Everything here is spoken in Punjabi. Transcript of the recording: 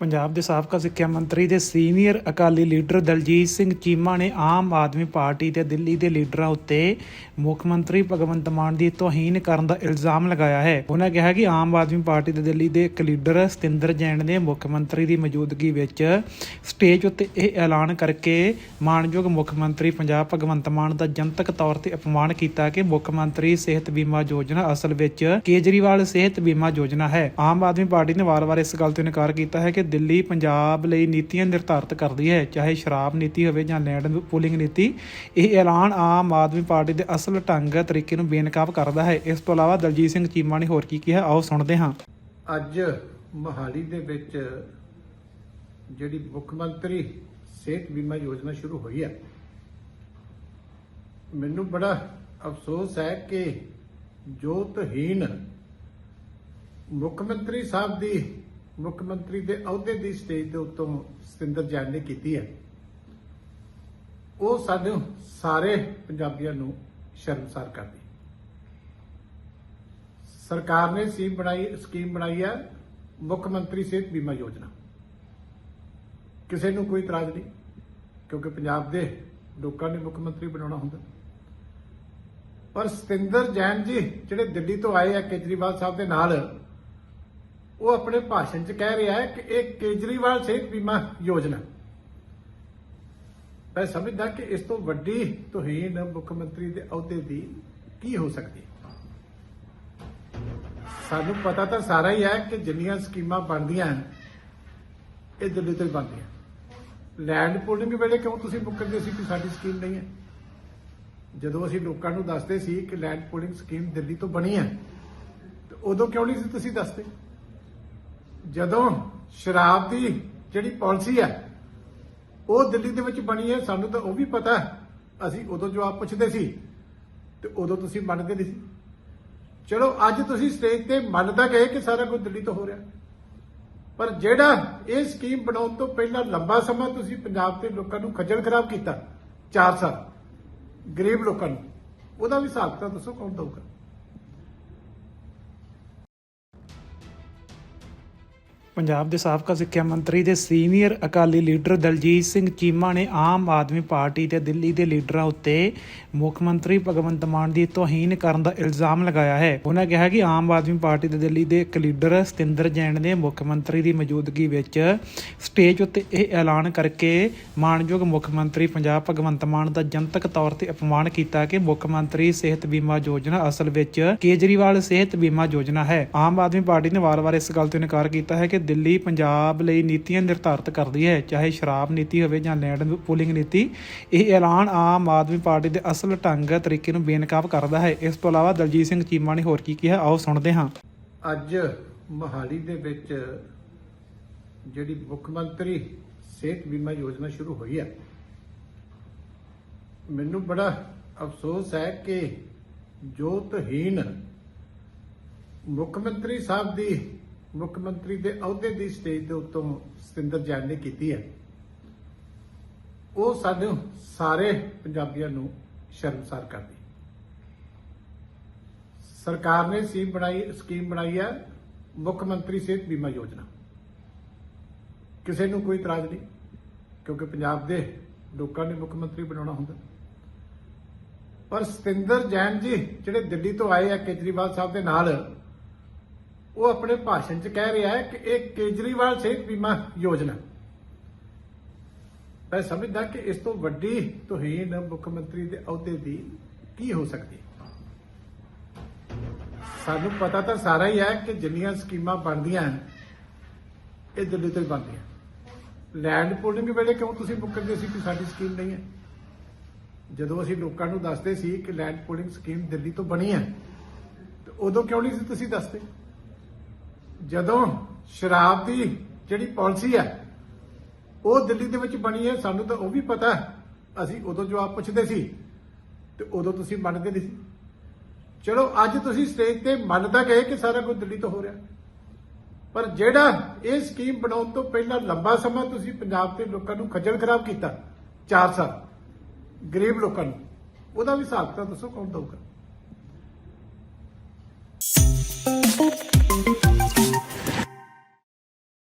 ਪੰਜਾਬ ਦੇ ਸਾਬਕਾ ਸਿੱਖਿਆ ਮੰਤਰੀ ਦੇ ਸੀਨੀਅਰ ਅਕਾਲੀ ਲੀਡਰ ਦਲਜੀਤ ਸਿੰਘ ਚੀਮਾ ਨੇ ਆਮ ਆਦਮੀ ਪਾਰਟੀ ਤੇ ਦਿੱਲੀ ਦੇ ਲੀਡਰਾਂ ਉੱਤੇ ਮੁੱਖ ਮੰਤਰੀ ਭਗਵੰਤ ਮਾਨ ਦੀ ਤੋਹੀਨ ਕਰਨ ਦਾ ਇਲਜ਼ਾਮ ਲਗਾਇਆ ਹੈ। ਉਹਨਾਂ ਕਿਹਾ ਕਿ ਆਮ ਆਦਮੀ ਪਾਰਟੀ ਦੇ ਦਿੱਲੀ ਦੇ ਇੱਕ ਲੀਡਰ ਸਤਿੰਦਰ ਜੈਨ ਨੇ ਮੁੱਖ ਮੰਤਰੀ ਦੀ ਮੌਜੂਦਗੀ ਵਿੱਚ ਸਟੇਜ ਉੱਤੇ ਇਹ ਐਲਾਨ ਕਰਕੇ ਮਾਨਯੋਗ ਮੁੱਖ ਮੰਤਰੀ ਪੰਜਾਬ ਭਗਵੰਤ ਮਾਨ ਦਾ ਜਨਤਕ ਤੌਰ ਤੇ ਅਪਮਾਨ ਕੀਤਾ ਕਿ ਮੁੱਖ ਮੰਤਰੀ ਸਿਹਤ ਬੀਮਾ ਯੋਜਨਾ ਅਸਲ ਵਿੱਚ ਕੇਜਰੀਵਾਲ ਸਿਹਤ ਬੀਮਾ ਯੋਜਨਾ ਹੈ। ਆਮ ਆਦਮੀ ਪਾਰਟੀ ਨੇ ਵਾਰ-ਵਾਰ ਇਸ ਗੱਲ ਤੋਂ ਇਨਕਾਰ ਕੀਤਾ ਹੈ ਕਿ ਦਿੱਲੀ, ਪੰਜਾਬ ਲਈ ਨੀਤੀਆਂ ਨਿਰਧਾਰਤ ਕਰਦੀ ਹੈ। ਚਾਹੇ ਸ਼ਰਾਬ ਨੀਤੀ ਹੋਵੇ ਜਾਂ ਲੈਂਡ ਪੂਲਿੰਗ ਨੀਤੀ, ਇਹ ਐਲਾਨ ਆਮ ਆਦਮੀ ਪਾਰਟੀ ਦੇ ਅਸਲ ਢੰਗ ਤਰੀਕੇ ਨੂੰ ਬੇਨਕਾਬ ਕਰਦਾ ਹੈ। ਇਸ ਤੋਂ ਇਲਾਵਾ ਦਲਜੀਤ ਸਿੰਘ ਚੀਮਾ ਨੇ ਹੋਰ ਕੀ ਕਿਹਾ ਆਓ ਸੁਣਦੇ ਹਾਂ। ਅੱਜ ਮੋਹਾਲੀ ਦੇ ਵਿੱਚ ਜਿਹੜੀ ਮੁੱਖ ਮੰਤਰੀ ਸਿਹਤ ਬੀਮਾ ਯੋਜਨਾ ਸ਼ੁਰੂ ਹੋਈ ਹੈ। ਮੈਨੂੰ ਬੜਾ ਅਫਸੋਸ ਹੈ ਕਿ ਜੋ ਤਹੀਨ ਮੁੱਖ ਮੰਤਰੀ ਸਾਹਿਬ ਦੀ ਮੁੱਖ ਮੰਤਰੀ ਦੇ ਅਹੁਦੇ ਦੀ ਸਟੇਜ ਦੇ ਉੱਤੋਂ ਸਤਿੰਦਰ ਜੈਨ ਨੇ ਕੀਤੀ ਹੈ। ਉਹ ਸਾਨੂੰ ਸਾਰੇ ਪੰਜਾਬੀਆਂ ਨੂੰ ਸ਼ਰਮਸਾਰ ਕਰਦੀ ਸਰਕਾਰ ਨੇ ਸਕੀਮ ਬਣਾਈ ਸਕੀਮ ਬਣਾਈ ਹੈ, ਮੁੱਖ ਮੰਤਰੀ ਸਿਹਤ ਬੀਮਾ ਯੋਜਨਾ। ਕਿਸੇ ਨੂੰ ਕੋਈ ਇਤਰਾਜ਼ ਨਹੀਂ, ਕਿਉਂਕਿ ਪੰਜਾਬ ਦੇ ਲੋਕਾਂ ਨੇ ਮੁੱਖ ਮੰਤਰੀ ਬਣਾਉਣਾ ਹੁੰਦਾ। ਪਰ ਸਤਿੰਦਰ ਜੈਨ ਜੀ, ਜਿਹੜੇ ਦਿੱਲੀ ਤੋਂ ਆਏ ਆ ਕੇਜਰੀਵਾਲ ਸਾਹਿਬ ਦੇ ਨਾਲ ਉਹ ਆਪਣੇ ਭਾਸ਼ਣ 'ਚ ਕਹਿ ਰਿਹਾ ਹੈ ਕਿ ਇਹ ਕੇਜਰੀਵਾਲ ਸਿਹਤ ਬੀਮਾ ਯੋਜਨਾ। ਮੈਂ ਸਮਝਦਾ ਕਿ ਇਸ ਤੋਂ ਵੱਡੀ ਤੋਹੀਨ ਮੁੱਖ ਮੰਤਰੀ ਦੇ ਅਹੁਦੇ ਦੀ ਕੀ ਹੋ ਸਕਦੀ? ਸਾਨੂੰ ਪਤਾ ਤਾਂ ਸਾਰਾ ਹੀ ਹੈ ਕਿ ਜਿੰਨੀਆਂ ਸਕੀਮਾਂ ਬਣਦੀਆਂ ਇਹ ਦਿੱਲੀ ਤੋਂ ਹੀ ਬਣਦੀਆਂ। ਲੈਂਡ ਪੂਲਿੰਗ ਵੇਲੇ ਕਿਉਂ ਤੁਸੀਂ ਮੁੱਕਰਦੇ ਸੀ ਕਿ ਸਾਡੀ ਸਕੀਮ ਨਹੀਂ ਹੈ? ਜਦੋਂ ਅਸੀਂ ਲੋਕਾਂ ਨੂੰ ਦੱਸਦੇ ਸੀ ਕਿ ਲੈਂਡ ਪੂਲਿੰਗ ਸਕੀਮ ਦਿੱਲੀ ਤੋਂ ਬਣੀ ਹੈ, ਤੇ ਉਦੋਂ ਕਿਉਂ ਨਹੀਂ ਸੀ ਤੁਸੀਂ ਦੱਸਦੇ? ਜਦੋਂ ਸ਼ਰਾਬ ਦੀ ਜਿਹੜੀ ਪਾਲਿਸੀ ਹੈ, ਉਹ ਦਿੱਲੀ ਦੇ ਵਿੱਚ ਬਣੀ ਹੈ, ਸਾਨੂੰ ਤਾਂ ਉਹ ਵੀ ਪਤਾ ਹੈ। ਅਸੀਂ ਉਦੋਂ ਜਵਾਬ ਪੁੱਛਦੇ ਸੀ ਤੇ ਉਦੋਂ ਤੁਸੀਂ ਮੰਨਦੇ ਨਹੀਂ ਸੀ। ਚਲੋ, ਅੱਜ ਤੁਸੀਂ ਸਟੇਜ ਤੇ ਮੰਨਦਾ ਗਏ ਕਿ ਸਾਰਾ ਕੁਝ ਦਿੱਲੀ ਤੋਂ ਹੋ ਰਿਹਾ। ਪਰ ਜਿਹੜਾ ਇਹ ਸਕੀਮ ਬਣਾਉਣ ਤੋਂ ਪਹਿਲਾਂ ਲੰਬਾ ਸਮਾਂ ਤੁਸੀਂ ਪੰਜਾਬ ਦੇ ਲੋਕਾਂ ਨੂੰ ਖੱਜਲ ਖਰਾਬ ਕੀਤਾ 4 ਸਾਲ, ਗਰੀਬ ਲੋਕਾਂ ਨੂੰ, ਉਹਦਾ ਵੀ ਹਿਸਾਬ ਤਾਂ ਦੱਸੋ ਕੌਣ ਦਊਗਾ? ਪੰਜਾਬ ਦੇ ਸਾਬਕਾ ਸਿੱਖਿਆ ਮੰਤਰੀ ਦੇ ਸੀਨੀਅਰ ਅਕਾਲੀ ਲੀਡਰ ਦਲਜੀਤ ਸਿੰਘ ਚੀਮਾ ਨੇ ਆਮ ਆਦਮੀ ਪਾਰਟੀ ਤੇ ਦਿੱਲੀ ਦੇ ਲੀਡਰਾਂ ਉੱਤੇ ਮੁੱਖ ਮੰਤਰੀ ਭਗਵੰਤ ਮਾਨ ਦੀ ਤੋਹੀਨ ਕਰਨ ਦਾ ਇਲਜ਼ਾਮ ਲਗਾਇਆ ਹੈ। ਉਹਨਾਂ ਕਿਹਾ ਕਿ ਆਮ ਆਦਮੀ ਪਾਰਟੀ ਦੇ ਦਿੱਲੀ ਦੇ ਇੱਕ ਲੀਡਰ ਸਤਿੰਦਰ ਜੈਨ ਨੇ ਮੁੱਖ ਮੰਤਰੀ ਦੀ ਮੌਜੂਦਗੀ ਵਿੱਚ ਸਟੇਜ ਉੱਤੇ ਇਹ ਐਲਾਨ ਕਰਕੇ ਮਾਨਯੋਗ ਮੁੱਖ ਮੰਤਰੀ ਪੰਜਾਬ ਭਗਵੰਤ ਮਾਨ ਦਾ ਜਨਤਕ ਤੌਰ ਤੇ ਅਪਮਾਨ ਕੀਤਾ ਕਿ ਮੁੱਖ ਮੰਤਰੀ ਸਿਹਤ ਬੀਮਾ ਯੋਜਨਾ ਅਸਲ ਵਿੱਚ ਕੇਜਰੀਵਾਲ ਸਿਹਤ ਬੀਮਾ ਯੋਜਨਾ ਹੈ। ਆਮ ਆਦਮੀ ਪਾਰਟੀ ਨੇ ਵਾਰ-ਵਾਰ ਇਸ ਗੱਲ ਤੋਂ ਇਨਕਾਰ ਕੀਤਾ ਹੈ ਕਿ ਦਿੱਲੀ ਪੰਜਾਬ ਲਈ ਨੀਤੀਆਂ ਨਿਰਧਾਰਤ ਕਰਦੀ ਹੈ, ਚਾਹੇ ਸ਼ਰਾਬ ਨੀਤੀ ਹੋਵੇ ਜਾਂ ਲੈਂਡ ਪੂਲਿੰਗ ਨੀਤੀ, ਇਹ ਐਲਾਨ ਆਮ ਆਦਮੀ ਪਾਰਟੀ ਦੇ ਅਸਲ ਢੰਗ ਤਰੀਕੇ ਨੂੰ ਬੇਨਕਾਬ ਕਰਦਾ ਹੈ। ਇਸ ਤੋਂ ਇਲਾਵਾ ਦਲਜੀਤ ਸਿੰਘ ਚੀਮਾ ਨੇ ਹੋਰ ਕੀ ਕਿਹਾ ਆਓ ਸੁਣਦੇ ਹਾਂ। ਅੱਜ ਮੋਹਾਲੀ ਦੇ ਵਿੱਚ ਜਿਹੜੀ ਮੁੱਖ ਮੰਤਰੀ ਸਿਹਤ ਬੀਮਾ ਯੋਜਨਾ ਸ਼ੁਰੂ ਹੋਈ ਹੈ। ਮੈਨੂੰ ਬੜਾ ਅਫਸੋਸ ਹੈ ਕਿ ਜੋ ਤਹੀਨ ਮੁੱਖ ਮੰਤਰੀ ਸਾਹਿਬ ਦੀ ਮੁੱਖ ਮੰਤਰੀ ਦੇ ਅਹੁਦੇ ਦੀ ਸਟੇਜ ਦੇ ਉੱਤੋਂ ਸਤਿੰਦਰ ਜੈਨ ਨੇ ਕੀਤੀ ਹੈ। ਉਹ ਸਾਨੂੰ ਸਾਰੇ ਪੰਜਾਬੀਆਂ ਨੂੰ ਸ਼ਰਮਸਾਰ ਕਰਦੀ ਸਰਕਾਰ ਨੇ ਸਕੀਮ ਬਣਾਈ ਸਕੀਮ ਬਣਾਈ ਹੈ, ਮੁੱਖ ਮੰਤਰੀ ਸਿਹਤ ਬੀਮਾ ਯੋਜਨਾ। ਕਿਸੇ ਨੂੰ ਕੋਈ ਇਤਰਾਜ਼ ਨਹੀਂ, ਕਿਉਂਕਿ ਪੰਜਾਬ ਦੇ ਲੋਕਾਂ ਨੇ ਮੁੱਖ ਮੰਤਰੀ ਬਣਾਉਣਾ ਹੁੰਦਾ। ਪਰ ਸਤਿੰਦਰ ਜੈਨ ਜੀ, ਜਿਹੜੇ ਦਿੱਲੀ ਤੋਂ ਆਏ ਆ ਕੇਜਰੀਵਾਲ ਸਾਹਿਬ ਦੇ ਨਾਲ ਉਹ ਆਪਣੇ ਭਾਸ਼ਣ 'ਚ ਕਹਿ ਰਿਹਾ ਹੈ ਕਿ ਇਹ ਕੇਜਰੀਵਾਲ ਸਿਹਤ ਬੀਮਾ ਯੋਜਨਾ। ਮੈਂ ਸਮਝਦਾ ਕਿ ਇਸ ਤੋਂ ਵੱਡੀ ਤੋਹੀਨ ਮੁੱਖ ਮੰਤਰੀ ਦੇ ਅਹੁਦੇ ਦੀ ਕੀ ਹੋ ਸਕਦੀ ਸਾਨੂੰ ਪਤਾ ਤਾਂ ਸਾਰਾ ਹੀ ਹੈ ਕਿ ਜਿੰਨੀਆਂ ਸਕੀਮਾਂ ਬਣਦੀਆਂ ਇਹ ਦਿੱਲੀ ਤੋਂ ਹੀ ਬਣਦੀਆਂ। ਲੈਂਡ ਪੋਲਿੰਗ ਵੇਲੇ ਕਿਉਂ ਤੁਸੀਂ ਮੁੱਕਰਦੇ ਸੀ ਕਿ ਸਾਡੀ ਸਕੀਮ ਨਹੀਂ ਹੈ? ਜਦੋਂ ਅਸੀਂ ਲੋਕਾਂ ਨੂੰ ਦੱਸਦੇ ਸੀ ਕਿ ਲੈਂਡ ਪੋਲਿੰਗ ਸਕੀਮ ਦਿੱਲੀ ਤੋਂ ਬਣੀ ਹੈ, ਤੇ ਉਦੋਂ ਕਿਉਂ ਨਹੀਂ ਸੀ ਤੁਸੀਂ ਦੱਸਦੇ? ਜਦੋਂ ਸ਼ਰਾਬ ਦੀ ਜਿਹੜੀ ਪਾਲਿਸੀ ਹੈ, ਉਹ ਦਿੱਲੀ ਦੇ ਵਿੱਚ ਬਣੀ ਹੈ, ਸਾਨੂੰ ਤਾਂ ਉਹ ਵੀ ਪਤਾ ਹੈ। ਅਸੀਂ ਉਦੋਂ ਜਵਾਬ ਪੁੱਛਦੇ ਸੀ ਤੇ ਉਦੋਂ ਤੁਸੀਂ ਮੰਨਦੇ ਨਹੀਂ ਸੀ। ਚਲੋ, ਅੱਜ ਤੁਸੀਂ ਸਟੇਜ ਤੇ ਮੰਨਦਾ ਗਏ ਕਿ ਸਾਰਾ ਕੁਝ ਦਿੱਲੀ ਤੋਂ ਹੋ ਰਿਹਾ। ਪਰ ਜਿਹੜਾ ਇਹ ਸਕੀਮ ਬਣਾਉਣ ਤੋਂ ਪਹਿਲਾਂ ਲੰਬਾ ਸਮਾਂ ਤੁਸੀਂ ਪੰਜਾਬ ਦੇ ਲੋਕਾਂ ਨੂੰ ਖੱਜਲ ਖਰਾਬ ਕੀਤਾ 4 ਸਾਲ, ਗਰੀਬ ਲੋਕਾਂ ਨੂੰ, ਉਹਦਾ ਵੀ ਹਿਸਾਬ ਤਾਂ ਦੱਸੋ ਕੌਣ ਦਊਗਾ?